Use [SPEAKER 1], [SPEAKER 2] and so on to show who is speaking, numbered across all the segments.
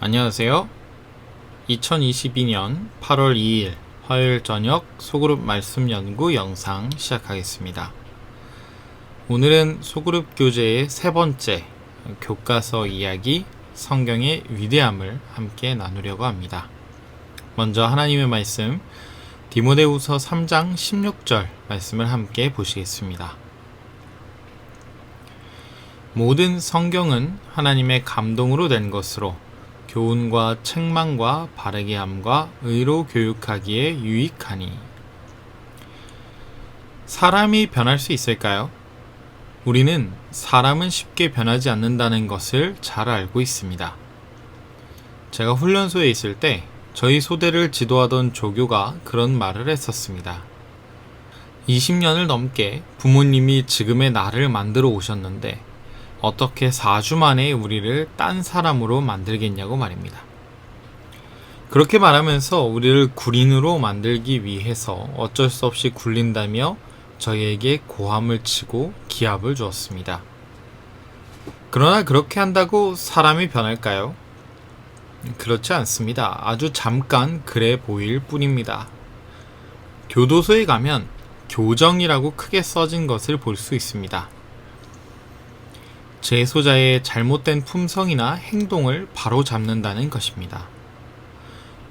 [SPEAKER 1] 안녕하세요. 2022년 8월 2일 화요일 저녁 소그룹 말씀 연구 영상 시작하겠습니다. 오늘은 소그룹 교재의 세 번째 교과서 이야기 성경의 위대함을 함께 나누려고 합니다. 먼저 하나님의 말씀 디모데후서 3장 16절 말씀을 함께 보시겠습니다. 모든 성경은 하나님의 감동으로 된 것으로 교훈과 책망과 바르게 함과 의로 교육하기에 유익하니 사람이 변할 수 있을까요? 우리는 사람은 쉽게 변하지 않는다는 것을 잘 알고 있습니다. 제가 훈련소에 있을 때 저희 소대를 지도하던 조교가 그런 말을 했었습니다. 20년을 넘게 부모님이 지금의 나를 만들어 오셨는데 어떻게 4주 만에 우리를 딴 사람으로 만들겠냐고 말입니다. 그렇게 말하면서 우리를 구린으로 만들기 위해서 어쩔 수 없이 굴린다며 저희에게 고함을 치고 기합을 주었습니다. 그러나 그렇게 한다고 사람이 변할까요? 그렇지 않습니다. 아주 잠깐 그래 보일 뿐입니다. 교도소에 가면 교정이라고 크게 써진 것을 볼 수 있습니다. 재소자의 잘못된 품성이나 행동을 바로 잡는다는 것입니다.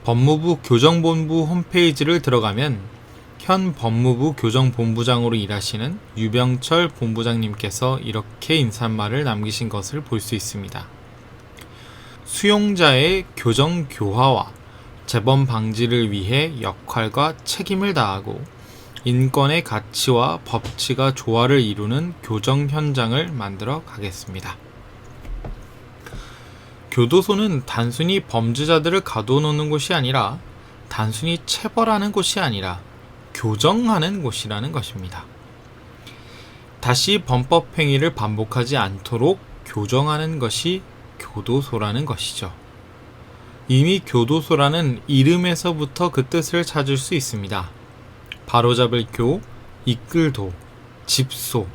[SPEAKER 1] 법무부 교정본부 홈페이지를 들어가면 현 법무부 교정본부장으로 일하시는 유병철 본부장님께서 이렇게 인사말을 남기신 것을 볼 수 있습니다. 수용자의 교정 교화와 재범 방지를 위해 역할과 책임을 다하고 인권의 가치와 법치가 조화를 이루는 교정 현장을 만들어 가겠습니다. 교도소는 단순히 범죄자들을 가둬놓는 곳이 아니라 단순히 체벌하는 곳이 아니라 교정하는 곳이라는 것입니다. 다시 범법 행위를 반복하지 않도록 교정하는 것이 교도소라는 것이죠. 이미 교도소라는 이름에서부터 그 뜻을 찾을 수 있습니다. 바로잡을 교, 이끌도, 집소,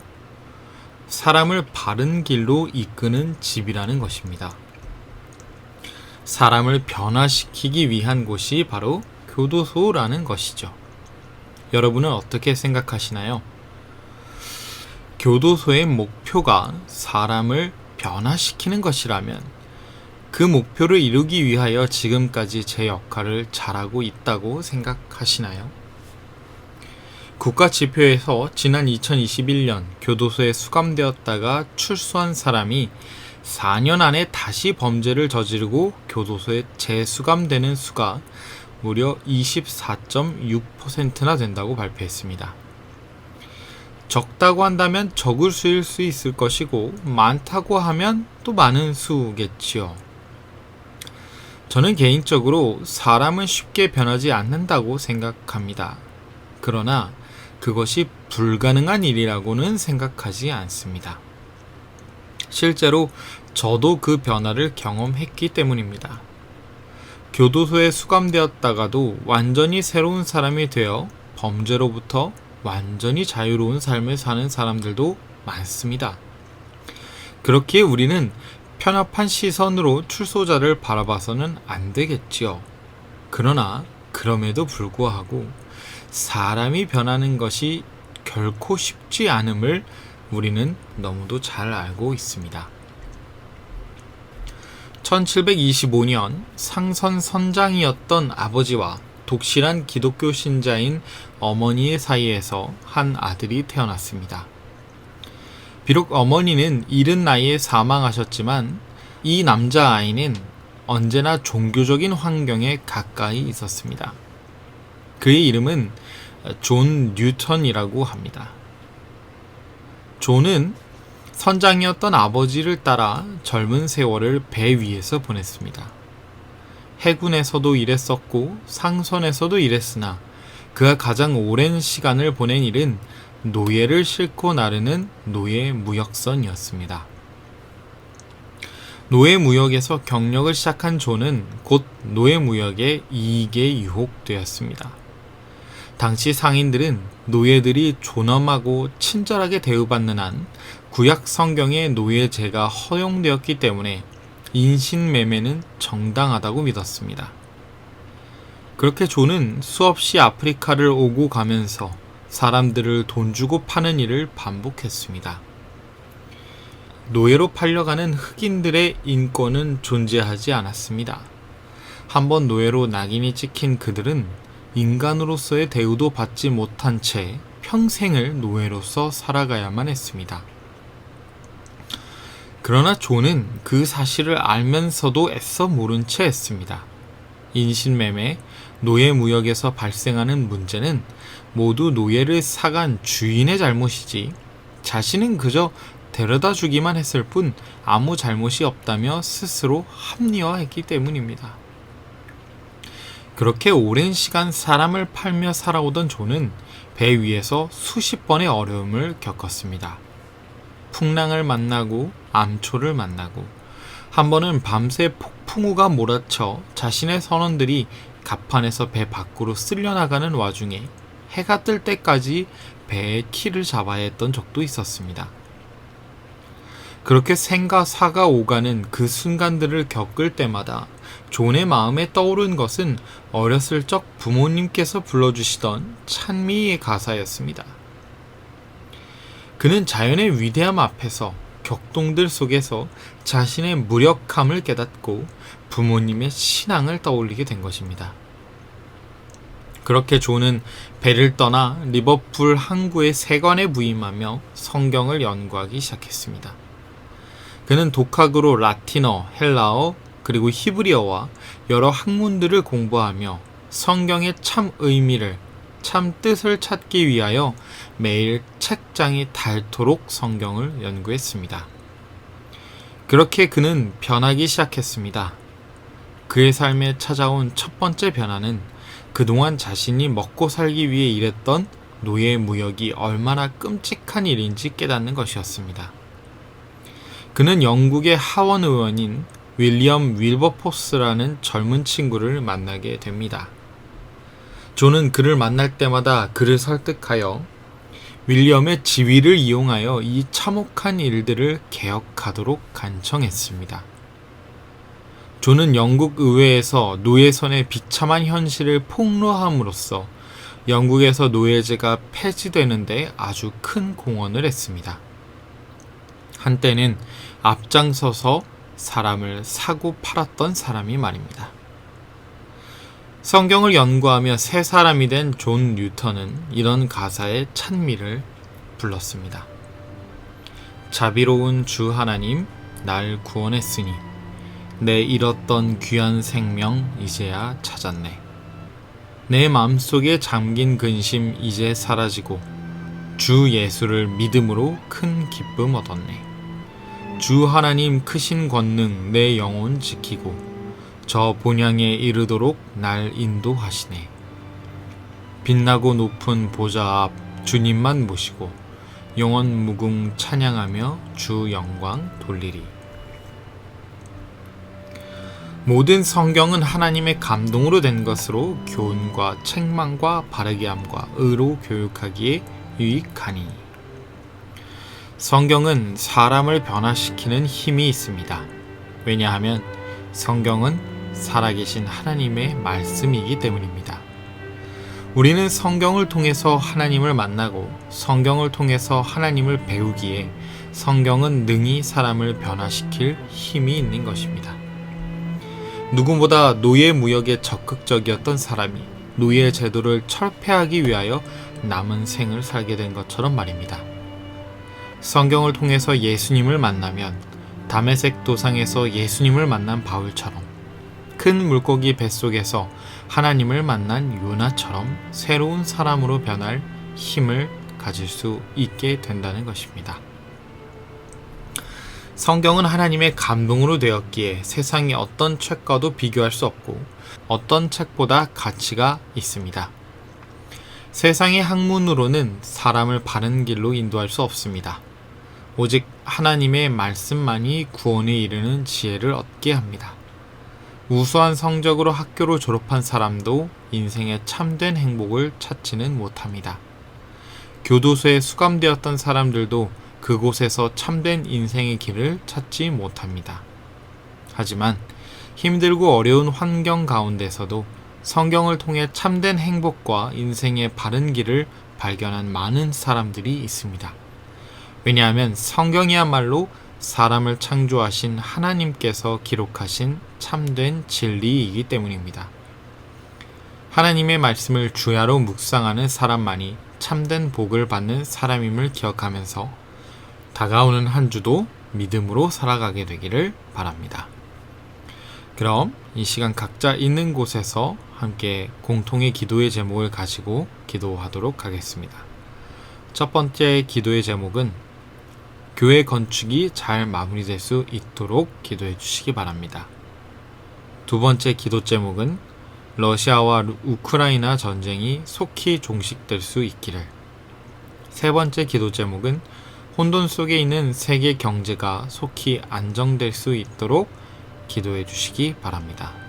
[SPEAKER 1] 사람을 바른 길로 이끄는 집이라는 것입니다. 사람을 변화시키기 위한 곳이 바로 교도소라는 것이죠. 여러분은 어떻게 생각하시나요? 교도소의 목표가 사람을 변화시키는 것이라면 그 목표를 이루기 위하여 지금까지 제 역할을 잘하고 있다고 생각하시나요? 국가 지표에서 지난 2021년 교도소에 수감되었다가 출소한 사람이 4년 안에 다시 범죄를 저지르고 교도소에 재수감되는 수가 무려 24.6%나 된다고 발표했습니다. 적다고 한다면 적을 수일 수 있을 것이고 많다고 하면 또 많은 수겠지요. 저는 개인적으로 사람은 쉽게 변하지 않는다고 생각합니다. 그러나 그것이 불가능한 일이라고는 생각하지 않습니다. 실제로 저도 그 변화를 경험했기 때문입니다. 교도소에 수감되었다가도 완전히 새로운 사람이 되어 범죄로부터 완전히 자유로운 삶을 사는 사람들도 많습니다. 그렇기에 우리는 편협한 시선으로 출소자를 바라봐서는 안 되겠지요. 그러나 그럼에도 불구하고 사람이 변하는 것이 결코 쉽지 않음을 우리는 너무도 잘 알고 있습니다. 1725년 상선 선장이었던 아버지와 독실한 기독교 신자인 어머니의 사이에서 한 아들이 태어났습니다. 비록 어머니는 이른 나이에 사망하셨지만 이 남자 아이는 언제나 종교적인 환경에 가까이 있었습니다. 그의 이름은 존 뉴턴이라고 합니다. 존은 선장이었던 아버지를 따라 젊은 세월을 배 위에서 보냈습니다. 해군에서도 일했었고 상선에서도 일했으나 그가 가장 오랜 시간을 보낸 일은 노예를 싣고 나르는 노예 무역선이었습니다. 노예 무역에서 경력을 시작한 존은 곧 노예 무역의 이익에 유혹되었습니다. 당시 상인들은 노예들이 존엄하고 친절하게 대우받는 한 구약 성경의 노예제가 허용되었기 때문에 인신매매는 정당하다고 믿었습니다. 그렇게 존은 수없이 아프리카를 오고 가면서 사람들을 돈 주고 파는 일을 반복했습니다. 노예로 팔려가는 흑인들의 인권은 존재하지 않았습니다. 한번 노예로 낙인이 찍힌 그들은 인간으로서의 대우도 받지 못한 채 평생을 노예로서 살아가야만 했습니다. 그러나 존은 그 사실을 알면서도 애써 모른 채 했습니다. 인신매매, 노예 무역에서 발생하는 문제는 모두 노예를 사간 주인의 잘못이지 자신은 그저 데려다 주기만 했을 뿐 아무 잘못이 없다며 스스로 합리화했기 때문입니다. 그렇게 오랜 시간 사람을 팔며 살아오던 존은 배 위에서 수십 번의 어려움을 겪었습니다. 풍랑을 만나고 암초를 만나고 한 번은 밤새 폭풍우가 몰아쳐 자신의 선원들이 갑판에서 배 밖으로 쓸려나가는 와중에 해가 뜰 때까지 배의 키를 잡아야 했던 적도 있었습니다. 그렇게 생과 사가 오가는 그 순간들을 겪을 때마다 존의 마음에 떠오른 것은 어렸을 적 부모님께서 불러주시던 찬미의 가사였습니다. 그는 자연의 위대함 앞에서 격동들 속에서 자신의 무력함을 깨닫고 부모님의 신앙을 떠올리게 된 것입니다. 그렇게 존은 배를 떠나 리버풀 항구의 세관에 부임하며 성경을 연구하기 시작했습니다. 그는 독학으로 라틴어, 헬라어, 그리고 히브리어와 여러 학문들을 공부하며 성경의 참 의미를, 참 뜻을 찾기 위하여 매일 책장이 닳도록 성경을 연구했습니다. 그렇게 그는 변하기 시작했습니다. 그의 삶에 찾아온 첫 번째 변화는 그동안 자신이 먹고 살기 위해 일했던 노예 무역이 얼마나 끔찍한 일인지 깨닫는 것이었습니다. 그는 영국의 하원 의원인 윌리엄 윌버포스라는 젊은 친구를 만나게 됩니다. 존은 그를 만날 때마다 그를 설득하여 윌리엄의 지위를 이용하여 이 참혹한 일들을 개혁하도록 간청했습니다. 존은 영국 의회에서 노예선의 비참한 현실을 폭로함으로써 영국에서 노예제가 폐지되는데 아주 큰 공헌을 했습니다. 한때는 앞장서서 사람을 사고 팔았던 사람이 말입니다. 성경을 연구하며 새 사람이 된 존 뉴턴은 이런 가사의 찬미를 불렀습니다. 자비로운 주 하나님, 날 구원했으니 내 잃었던 귀한 생명 이제야 찾았네. 내 마음속에 잠긴 근심 이제 사라지고 주 예수를 믿음으로 큰 기쁨 얻었네. 주 하나님 크신 권능 내 영혼 지키고 저 본향에 이르도록 날 인도하시네. 빛나고 높은 보좌 앞 주님만 모시고 영원 무궁 찬양하며 주 영광 돌리리. 모든 성경은 하나님의 감동으로 된 것으로 교훈과 책망과 바르게 함과 의로 교육하기에 유익하니. 성경은 사람을 변화시키는 힘이 있습니다. 왜냐하면 성경은 살아계신 하나님의 말씀이기 때문입니다. 우리는 성경을 통해서 하나님을 만나고 성경을 통해서 하나님을 배우기에 성경은 능히 사람을 변화시킬 힘이 있는 것입니다. 누구보다 노예 무역에 적극적이었던 사람이 노예 제도를 철폐하기 위하여 남은 생을 살게 된 것처럼 말입니다. 성경을 통해서 예수님을 만나면 담에색 도상에서 예수님을 만난 바울처럼 큰 물고기 뱃속에서 하나님을 만난 요나처럼 새로운 사람으로 변할 힘을 가질 수 있게 된다는 것입니다. 성경은 하나님의 감동으로 되었기에 세상의 어떤 책과도 비교할 수 없고 어떤 책보다 가치가 있습니다. 세상의 학문으로는 사람을 바른 길로 인도할 수 없습니다. 오직 하나님의 말씀만이 구원에 이르는 지혜를 얻게 합니다. 우수한 성적으로 학교를 졸업한 사람도 인생의 참된 행복을 찾지는 못합니다. 교도소에 수감되었던 사람들도 그곳에서 참된 인생의 길을 찾지 못합니다. 하지만 힘들고 어려운 환경 가운데서도 성경을 통해 참된 행복과 인생의 바른 길을 발견한 많은 사람들이 있습니다. 왜냐하면 성경이야말로 사람을 창조하신 하나님께서 기록하신 참된 진리이기 때문입니다. 하나님의 말씀을 주야로 묵상하는 사람만이 참된 복을 받는 사람임을 기억하면서 다가오는 한 주도 믿음으로 살아가게 되기를 바랍니다. 그럼 이 시간 각자 있는 곳에서 함께 공통의 기도의 제목을 가지고 기도하도록 하겠습니다. 첫 번째 기도의 제목은 교회 건축이 잘 마무리될 수 있도록 기도해 주시기 바랍니다. 두 번째 기도 제목은 러시아와 루- 우크라이나 전쟁이 속히 종식될 수 있기를. 세 번째 기도 제목은 혼돈 속에 있는 세계 경제가 속히 안정될 수 있도록 기도해 주시기 바랍니다.